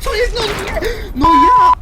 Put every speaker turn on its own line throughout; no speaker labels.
Co jest? No nie! No ja!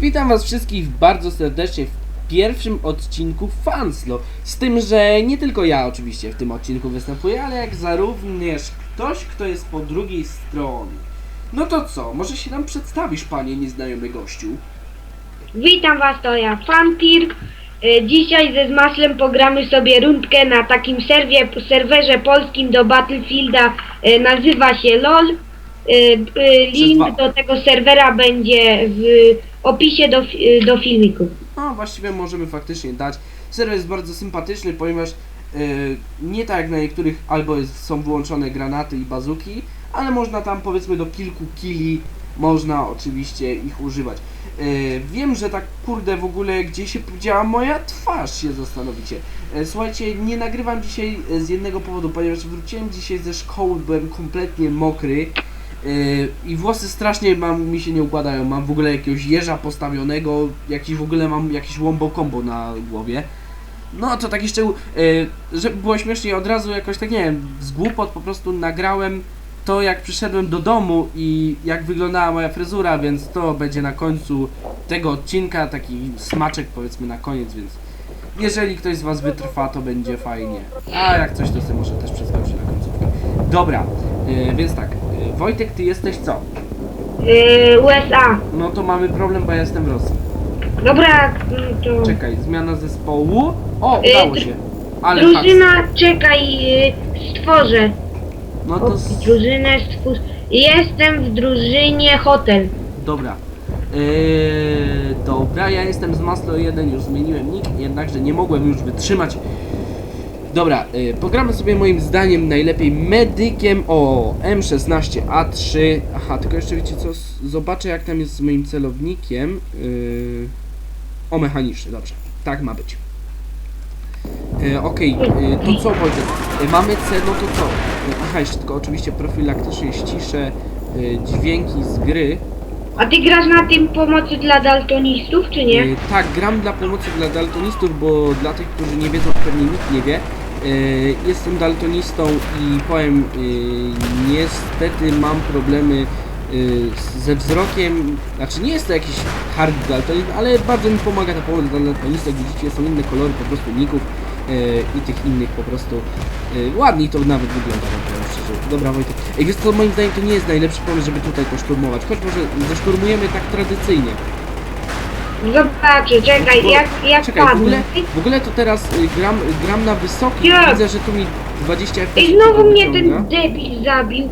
Witam was wszystkich bardzo serdecznie w pierwszym odcinku Fanslo. Z tym, że nie tylko ja oczywiście w tym odcinku występuję, ale jak za również ktoś, kto jest po drugiej stronie. No to co, może się nam przedstawisz, panie nieznajomy gościu?
Witam Was, to ja Fampir. Y, Dzisiaj ze Zmaslem pogramy sobie rundkę na takim serwie, serwerze polskim do Battlefielda. Y, Nazywa się LOL. Y, y,
dwa.
Link do tego serwera będzie w opisie do, fi- y, do filmiku.
No, właściwie możemy faktycznie dać. Serwer jest bardzo sympatyczny, ponieważ e, nie tak jak na niektórych albo jest, są wyłączone granaty i bazuki, ale można tam powiedzmy do kilku kili można oczywiście ich używać. E, wiem, że tak kurde w ogóle gdzie się podziała moja twarz się zastanowicie. E, słuchajcie, nie nagrywam dzisiaj e, z jednego powodu, ponieważ wróciłem dzisiaj ze szkoły, byłem kompletnie mokry. I włosy strasznie mam, mi się nie układają. Mam w ogóle jakiegoś jeża postawionego, jakiś w ogóle mam jakiś łombo kombo na głowie. No to taki szczegół, yy, żeby było śmiesznie, od razu jakoś tak nie wiem, z głupot po prostu nagrałem to jak przyszedłem do domu i jak wyglądała moja fryzura, więc to będzie na końcu tego odcinka, taki smaczek powiedzmy na koniec, więc jeżeli ktoś z was wytrwa, to będzie fajnie. A jak coś, to sobie może też przeskoczy na końcówkę. Dobra, yy, więc tak, yy, Wojtek, ty jesteś co?
Y, USA.
No to mamy problem, bo ja jestem w Rosji.
Dobra, mm, to...
Czekaj, zmiana zespołu. O,
Yy,
udało się. Ale
Drużyna, czekaj, y, stworzę.
No to s-
Drużynę stwórz... Jestem w drużynie hotel.
dobra. Yy, dobra, ja jestem z Maslo 1, już zmieniłem nick, jednakże nie mogłem już wytrzymać. Dobra, yy, pogramy sobie moim zdaniem najlepiej medykiem o M16A3. Aha, tylko jeszcze wiecie co, s- zobaczę jak tam jest z moim celownikiem. Yy, o mechaniczny, dobrze, tak ma być. E, Okej, e, to co Wojtek? E, mamy C, no to co? Aha, jeszcze tylko oczywiście profilaktycznie ściszę e, dźwięki z gry.
A ty grasz na tym pomocy dla daltonistów, czy nie?
E, tak, gram dla pomocy dla daltonistów, bo dla tych, którzy nie wiedzą, pewnie nikt nie wie. Jestem daltonistą i powiem, niestety mam problemy ze wzrokiem. Znaczy nie jest to jakiś hard daltonizm, ale bardzo mi pomaga ta pomoc dla daltonistów. Jak widzicie, są inne kolory po prostu ników i tych innych po prostu. E, ładniej to nawet wygląda, wam powiem szczerze. Dobra Wojtek. Ej, wiesz co, moim zdaniem to nie jest najlepszy pomysł, żeby tutaj poszturmować. Choć może zaszturmujemy tak tradycyjnie.
Zobaczę, czekaj,
Bo-
jak, jak
Czekaj, w
padnę.
ogóle, w ogóle to teraz y, gram, gram na wysokim.
Jak?
Widzę, że tu mi 20 FPS.
Ej, znowu mnie
wyciąga.
ten debil zabił.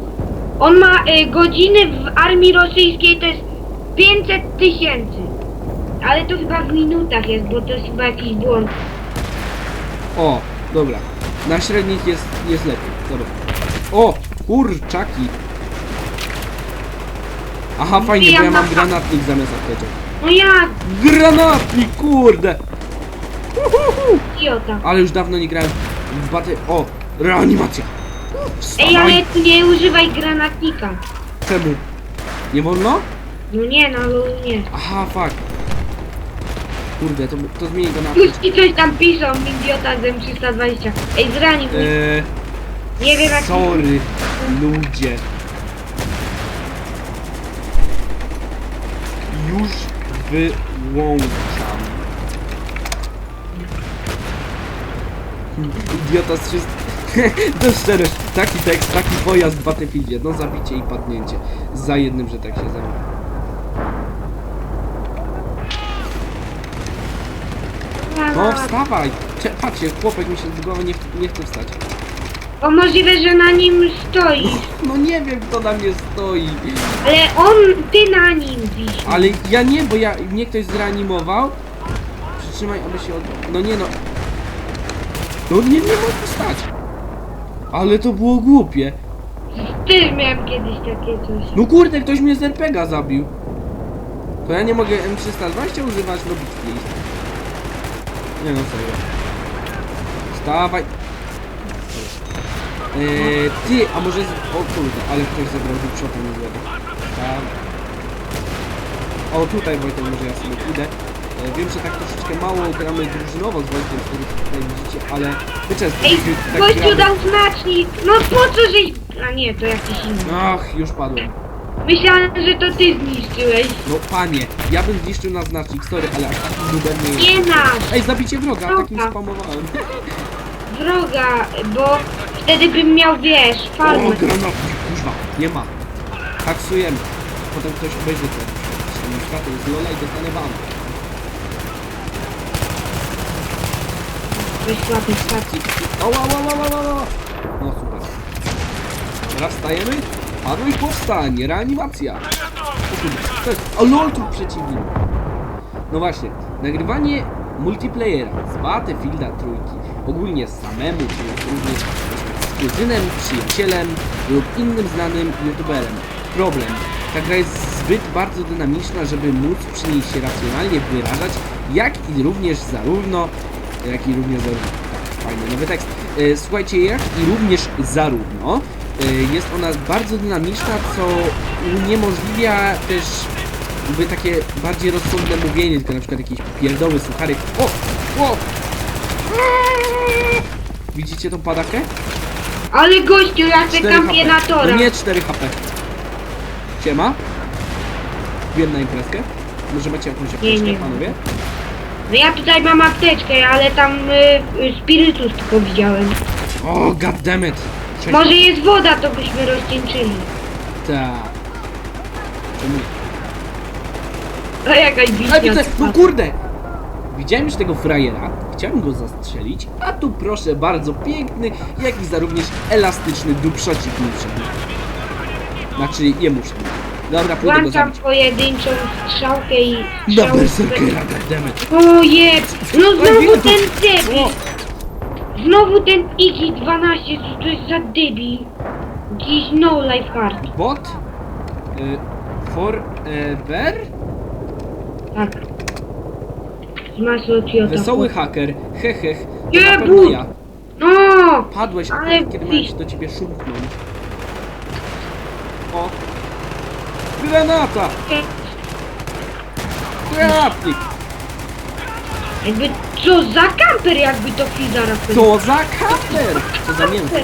On ma y, godziny w armii rosyjskiej, to jest 500 tysięcy. Ale to chyba w minutach jest, bo to jest chyba jakiś błąd.
O, dobra. Na średnich jest, jest lepiej. Dobra. O, kurczaki. Aha, fajnie, bo ja mam granatnik zamiast apteczek.
No jak,
Granatnik, kurde! Uhuhu.
idiota.
Ale już dawno nie grałem w baty... O, reanimacja!
Ej,
Wstawaj.
ale tu nie używaj granatnika.
Czemu? Nie wolno?
No nie, no nie.
Aha, fuck. Kurde, to, to zmieni go na
ci coś tam piszą, idiota z M320. Ej, zranił mnie.
Eee,
Nie wiem jak...
sorry, ludzie. Już wyłączam. Idiota z wszystkich. To szczerość, taki tekst, taki pojazd w Battlefieldzie. No zabicie i padnięcie. Za jednym, że tak się zamieni. No wstawaj! Cze- Patrzcie, chłopek mi się z głowy nie, ch- nie chce wstać.
O, możliwe, że na nim stoisz.
No nie wiem kto na mnie stoi.
Ale on, ty na nim wisisz.
Ale ja nie, bo ja mnie ktoś zreanimował. Przytrzymaj, aby się od... No nie no. No nie, nie mogę stać. Ale to było głupie.
Też miałem kiedyś takie coś.
No kurde, ktoś mnie z RPGa zabił. To ja nie mogę M320 używać, no bit please. Nie no serio. Wstawaj. Eee, ty, a może... Z... O kurde, ale ktoś zabrał do przodu niezłego. Tam. O, tutaj Wojtek, może ja sobie pójdę. E, Wiem, że tak troszeczkę mało gramy drużynowo z Wojtkiem, co tutaj widzicie, ale my często
Ej,
tak
gościu
gramy.
dał znacznik! No po co żeś... A nie, to jakiś inny.
Ach, już padłem.
Myślałem, że to ty zniszczyłeś.
No panie, ja bym zniszczył na znacznik, sorry, ale aż taki nudem nie jest.
Nie nasz!
Ej, zabicie wroga, takim
Wroga.
spamowałem.
Wroga, bo wtedy bym miał, wiesz,
O,
farmę.
granatnik, kuźwa, nie ma. Taksujemy. Potem ktoś obejrzy to. Przynajmniej światło z Lola i dostanie ban.
Weź łapy stacji.
O, o, o, o, o, o. No super. Teraz wstajemy. Padł i powstań, reanimacja. To jest... O lol, tu przeciwnik. No właśnie, nagrywanie multiplayera z Battlefielda trójki, ogólnie samemu, czy również z kuzynem, przyjacielem lub innym znanym youtuberem. Problem. Ta gra jest zbyt bardzo dynamiczna, żeby móc przy niej się racjonalnie wyrażać, jak i również zarówno, jak i również zarówno. Fajny nowy tekst. E, Słuchajcie, jak i również zarówno jest ona bardzo dynamiczna, co uniemożliwia też jakby takie bardziej rozsądne mówienie, tylko na przykład jakieś pierdoły, suchary. O! O! Widzicie tą padakę?
Ale gościu, ja se
4
kampię na
HP. No nie 4 HP. Siema. Wiem na imprezkę. Może macie jakąś apteczkę,
nie.
panowie?
No ja tutaj mam apteczkę, ale tam y, y, spirytus tylko widziałem.
O, goddammit!
Może jest woda, to byśmy rozcieńczyli.
Tak. Czemu?
A jakaś
widzę, no kurde! Widziałem już tego frajera, chciałem go zastrzelić, a tu proszę bardzo piękny, jak i za również elastyczny dupszocik mi wszedł. Znaczy jemu wszedł. Dobra, pójdę go
Włączam
zabić.
pojedynczą strzałkę i...
Na
strzał-
berserkera, goddammit.
O jeb! No znowu ten debil! Znowu ten Iki-12, co to jest za debil? Jakiś no life hard.
bot? Y, forever?
Tak. Masło Ciota.
Wesoły haker, hehech.
Nie,
Na pewno
but.
ja.
No!
Padłeś,
Ale
kiedy miałeś do ciebie szumknąć. O! Granata! Granatnik!
Jakby co za kamper jakby to Fizara
Co za kater! Co za mięso.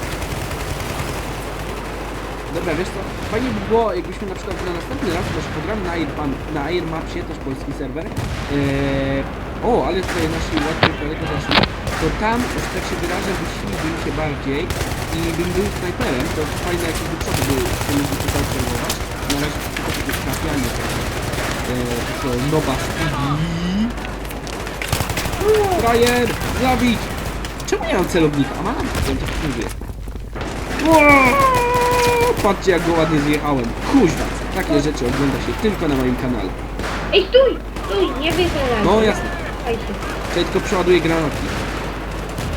Dobra, wiesz co? Fajnie by było, jakbyśmy na przykład na następny raz może pogramy na, Airpan, na Airmapsie, też polski serwer. Eee, o, ale tutaj nasi łatwiej daleko zaszli. To tam, że tak się wyrażę, wyśliłbym się bardziej i bym był snajperem, to fajne jakieś wyprzody były, które mógłby tutaj obserwować. Na razie tylko takie trafianie tego. Eee, takiego noba speedy. Frajer! Zabić! Czemu nie mam celownika? A mam, to tak mówię. Patrzcie jak go ładnie zjechałem. Kuźwa, takie rzeczy ogląda się tylko na moim kanale.
Ej, stój! Stój, nie wychylaj.
No jasne.
Słuchaj się.
Czyli tylko przeładuję granatki.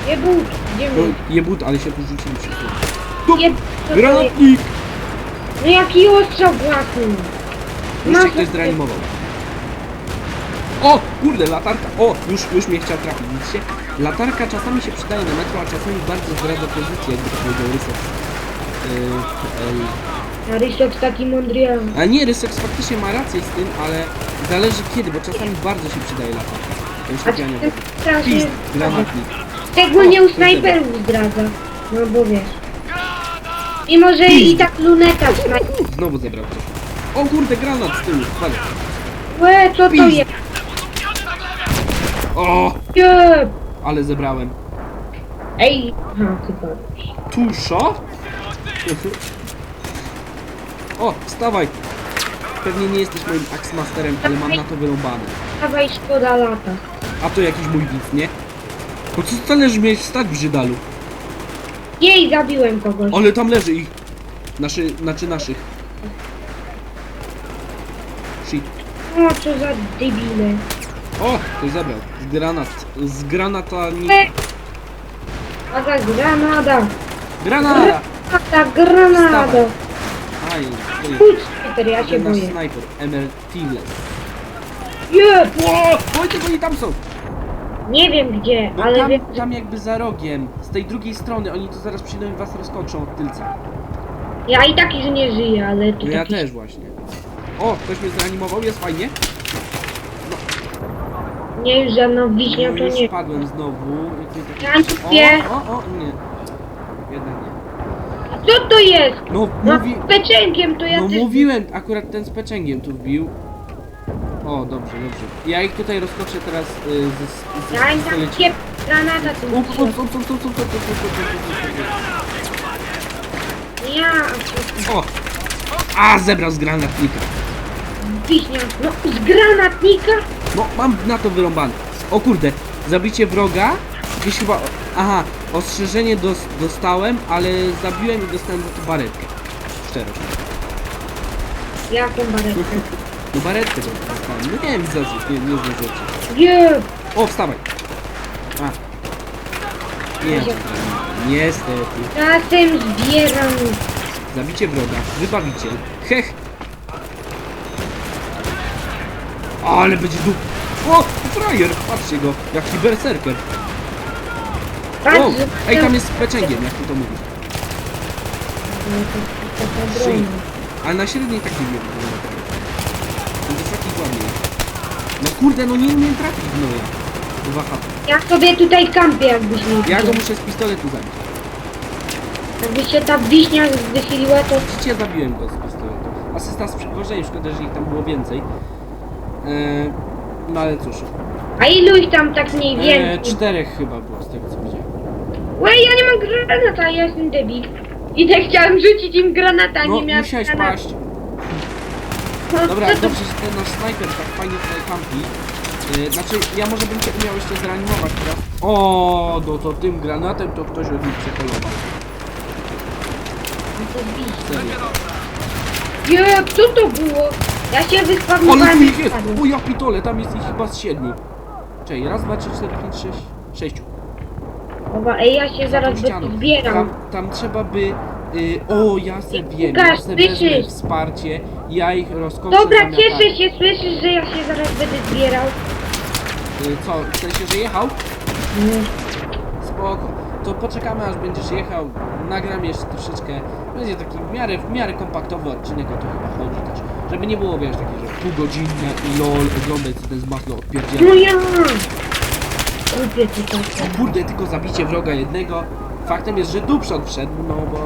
Nie but, gdzie
No jebut, ale się tu rzucili. Tu!
Nie, to
Granatnik!
No jaki ostrzał błahny. Masz-
ktoś zreanimował. O! Kurde, latarka! O! Już, już mnie chciał trafić, widzicie? Latarka czasami się przydaje na metro, a czasami bardzo zdradza pozycję, jakby to powiedział Rysek. Yy,
A Ryszok taki mądry.
a nie, Rysek faktycznie ma rację z tym, ale zależy kiedy, bo czasami bardzo się przydaje latarka. To już
A
ja nie
ty
wiem.
strasznie...
Pist, granatnik.
Tego nie
O,
u snajperów zdradza. No bo wiesz. I może i tak luneta snajper.
Znowu zebrał coś. O kurde, granat z tyłu, spadł.
Łe, co to jest?
O! Ale zebrałem.
Ej. Aha, chyba.
Tuszo? O, wstawaj! Pewnie nie jesteś moim Axmasterem, ale mam na to wyrąbane.
Dawaj szkoda lata.
A to jakiś mój widz, nie? No co zależy mieć stać w Żydalu?
Jej, zabiłem kogoś.
Ale tam leży ich. Naszy, znaczy naszych. Shit.
O, co za debile.
O, ktoś zabrał. Z granat. Z granatami.
Granada.
Granata!
Granada, granada.
Wstawaj. Aj.
Chodź, Peter, ja się
nasz
boję.
snajper, Emer Tigles.
Jeb.
Ło! Wojtek, oni tam są!
Nie wiem gdzie,
No
ale
tam,
wiem,
tam jakby za rogiem, z tej drugiej strony, oni tu zaraz przyjdą i was rozkoczą od tylca.
ja i tak już nie żyję, ale tu
No ja
taki...
też właśnie. O, ktoś mnie zreanimował, jest fajnie.
Nie, już żadną wiśnią
No
to nie.
spadłem znowu. I
Ja
tak-
nie.
O, o, o, nie. Jednak nie.
Co to jest?
No,
No,
mówi...
z peczęgiem to ja
No
też...
mówiłem, akurat ten z peczęgiem tu wbił. O, dobrze, dobrze. Ja ich tutaj rozkoczę teraz y, ze, ze,
Ja im
ze
tam kiep granata tu Ja...
O! A, zebrał z granatnika.
Wiśnia. No, z granatnika?
No, mam na to wyrąbane. O kurde, zabicie wroga. Gdzieś chyba... Aha, ostrzeżenie dos, dostałem, ale zabiłem i dostałem za to baretkę. Szczerze.
Jaką baretkę?
No baretkę dostałem. No nie wiem, co, nie, nie znam rzeczy.
Nie!
O, wstawaj. A. Nie, niestety.
Czasem zbieram.
Zabicie wroga, wybawicie. Hech. Ale będzie dup. O, frajer, patrzcie go, jaki berserker. O,
że-
ej, tam jest peczęgiem, jak ty to mówisz.
Broń.
Ale na średniej tak nie. No to jest taki ładny. No kurde, no nie umiem trafić w noja. Dwa HP.
Ja sobie tutaj kampię, jakbyś nie
Ja go
widział.
muszę z pistoletu zabić.
Jakby się ta wiśnia wychyliła, to...
Widzicie, zabiłem go z pistoletu. Asysta z przygorzeń, szkoda, że ich tam było więcej. Eee, no ale cóż.
A ilu ich tam tak mniej więcej?
czterech chyba było z tego co widziałem.
Łej, ja nie mam granata, ja jestem debil. I tak chciałem rzucić im granata,
No,
nie miałem
musiałeś
granata.
paść.
No,
Dobra,
co to-
dobrze, że ten nasz snajper tak fajnie tutaj kampi. Eee, znaczy, ja może bym cię umiał jeszcze zreanimować teraz. O, no to tym granatem to ktoś od nich przekolował.
to wiśnia.
Serio.
Je, co to było? Ja
Ale tu
i
ich jest! O ja pitole, tam jest ich chyba z siedmiu. Czekaj, raz, dwa, trzy, cztery, pięć, sześć, sześciu.
Dobra, ej, ja się
Za
zaraz
tą ścianą.
będę zbierał.
Tam, tam trzeba by... Y, o, ja se wiem, ja
Łukasz,
se wezmę
słyszysz?
wsparcie, ja ich rozkoszę
Dobra,
zamiatami.
cieszę się, słyszysz, że ja się zaraz będę zbierał.
Y, co, w sensie, że jechał? Spoko. To poczekamy aż będziesz jechał, nagram jeszcze troszeczkę. Będzie taki w miarę, w miarę kompaktowy odcinek, o to chyba chodzi też. Żeby nie było, wiesz, takie, że półgodzinne i lol, oglądaj co ten z masło odpierdziela.
No ja! Ci to.
O kurde, tylko zabicie wroga jednego. Faktem jest, że Dubshot wszedł, no bo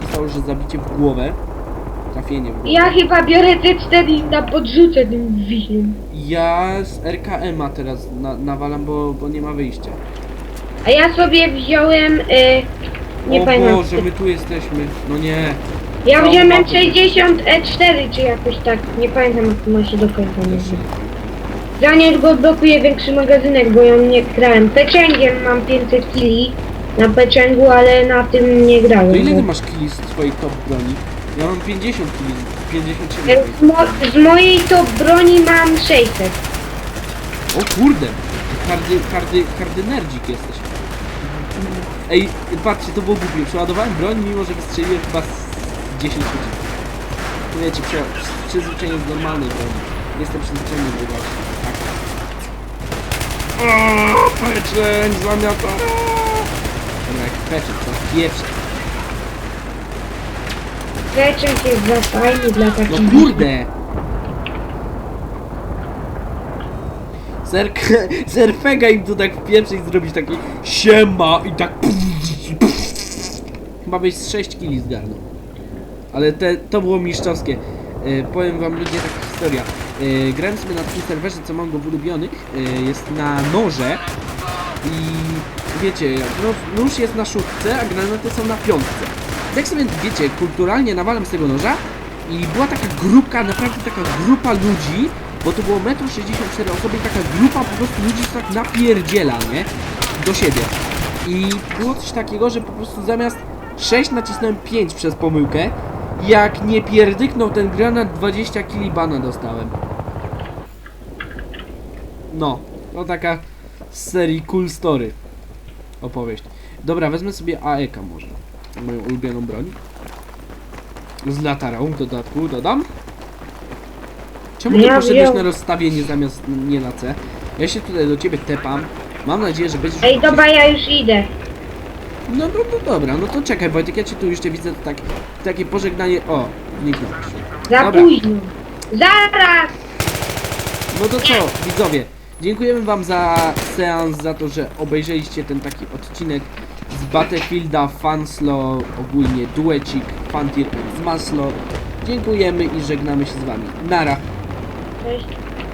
pisał, że zabicie w głowę. Trafienie w głowę.
Ja chyba biorę te cztery i na podrzucę tym wiśniem.
Ja z RKM-a teraz na, nawalam, bo, bo nie ma wyjścia.
A ja sobie wziąłem, y, nie
o
pamiętam.
Boże, my tu jesteśmy. No nie.
Ja
całą
wziąłem
mapę.
60 E4 czy jakoś tak, nie pamiętam jak to ma się do końca nazywa. niedługo blokuję większy magazynek, bo ja nie grałem. Peczęgiem mam 500 kili na peczęgu, ale na tym nie grałem.
To ile ty
bo-
masz kili z twojej top broni? Ja mam 50 kili, 57
E,
kili.
Z, mo- z mojej top broni mam 600.
O kurde! Kardy, kardy, kardy nerdzik jesteś. Ej, patrzcie, to było głupie. Przeładowałem broń, mimo że wystrzeliłem chyba z 10 godzin. To wiecie, prze, przyzwyczajenie z normalnej broni. Jestem przyzwyczajony do właśnie. Tak. Peczeń, zamiata. Dobra, jak peczeń, to pieprze.
Peczęg jest za fajny dla
No
takich...
kurde! Zerk- Zerfega im tu tak wpieprzyć zrobić takie siema i tak Chyba byś z 6 kili zgarnął. Ale te, to było mistrzowskie. E, powiem wam ludzie taka historia. E, grałem sobie na takim serwerze, co mam go w ulubionych. E, jest na noże. I wiecie, no, nóż jest na szóstce, a granaty są na piątce. Tak sobie, wiecie, kulturalnie nawalam z tego noża i była taka grupka, naprawdę taka grupa ludzi, bo to było 1,64 m osoby i taka grupa po prostu ludzi, tak napierdziela, nie? Do siebie. I było coś takiego, że po prostu zamiast 6 nacisnąłem 5 przez pomyłkę. Jak nie pierdyknął ten granat, 20 kili bana dostałem. No, to taka z serii Cool Story opowieść. Dobra, wezmę sobie AEK może. Moją ulubioną broń. Z latarą w dodatku dodam. Czemu nie
Ja
poszedłeś
wiem.
na rozstawienie zamiast nie na C? Ja się tutaj do ciebie tepam. Mam nadzieję, że będziesz...
Ej, dobra, ja już idę.
No, no, no dobra, no to czekaj Wojtek, ja cię tu już cię widzę tak, takie pożegnanie... O, zniknąłeś.
Za
Dobra.
późno. Zaraz!
No to co, widzowie? Dziękujemy Wam za seans, za to, że obejrzeliście ten taki odcinek z Battlefielda, Fanslo, ogólnie duecik, Fantir z Maslo. Dziękujemy i żegnamy się z Wami. Nara.
Echt?